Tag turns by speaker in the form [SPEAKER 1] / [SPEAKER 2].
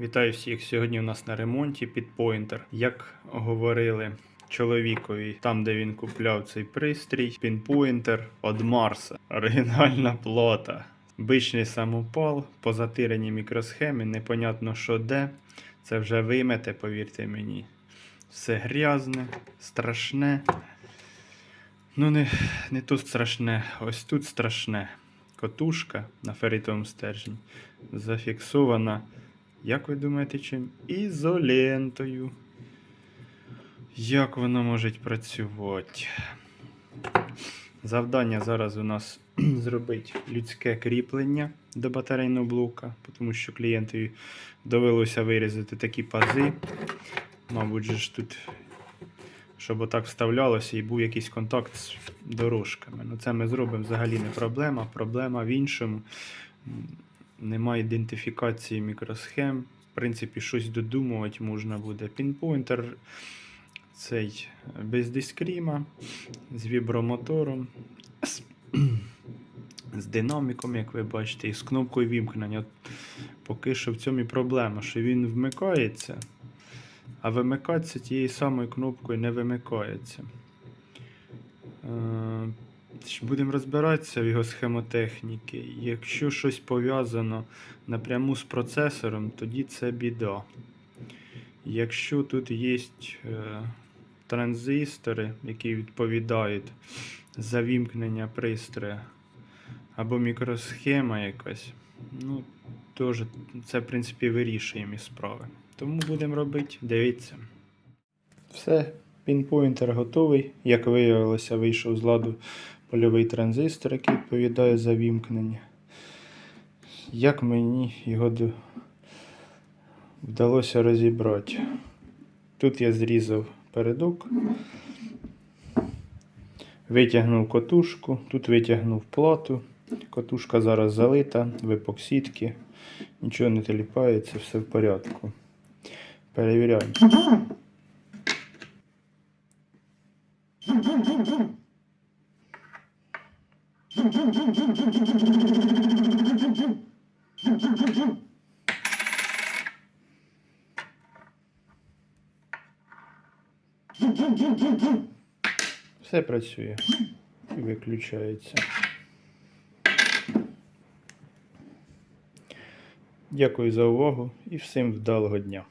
[SPEAKER 1] Вітаю всіх! Сьогодні у нас на ремонті підпойнтер. Як говорили чоловікові, там де він купляв цей пристрій, пінпойнтер від Марса. Оригінальна плота. Бичний самопал, позатирені мікросхеми, непонятно що де. Це вже вимете, повірте мені. Все грязне, страшне. Ну, не, не тут страшне, ось тут страшне. Котушка на ферритовому стержні зафіксована, як ви думаєте, чим? Ізолентою. Як воно може працювати? Завдання зараз у нас зробити людське кріплення до батарейного блока, тому що клієнтові довелося вирізати такі пази. Мабуть, ж тут, щоб отак вставлялося і був якийсь контакт з дорожками. Ну, це ми зробимо взагалі не проблема. Проблема в іншому. М, Немає ідентифікації мікросхем. В принципі, щось додумувати можна буде. Пінпойнтер цей без дискріма, з вібромотором, з, з динаміком, як ви бачите, і з кнопкою вімкнення. Поки що в цьому і проблема, що він вмикається, а вимикатися тією самою кнопкою не вимикається. Будемо розбиратися в його схемотехніки. Якщо щось пов'язано напряму з процесором, тоді це біда. Якщо тут є е, транзистори, які відповідають за вімкнення пристрою, або мікросхема якась, ну, теж це, в принципі, вирішуємо і справи. Тому будемо робити, дивіться. Все, пінпойнтер готовий. Як виявилося, вийшов з ладу польовий транзистор, який відповідає за вімкнення. Як мені його вдалося розібрати? Тут я зрізав передок, витягнув котушку, тут витягнув плату. Котушка зараз залита в епоксидки, нічого не теліпається, все в порядку. Перевіряємо. Все працює виключається. Дякую за увагу і всім вдалого дня.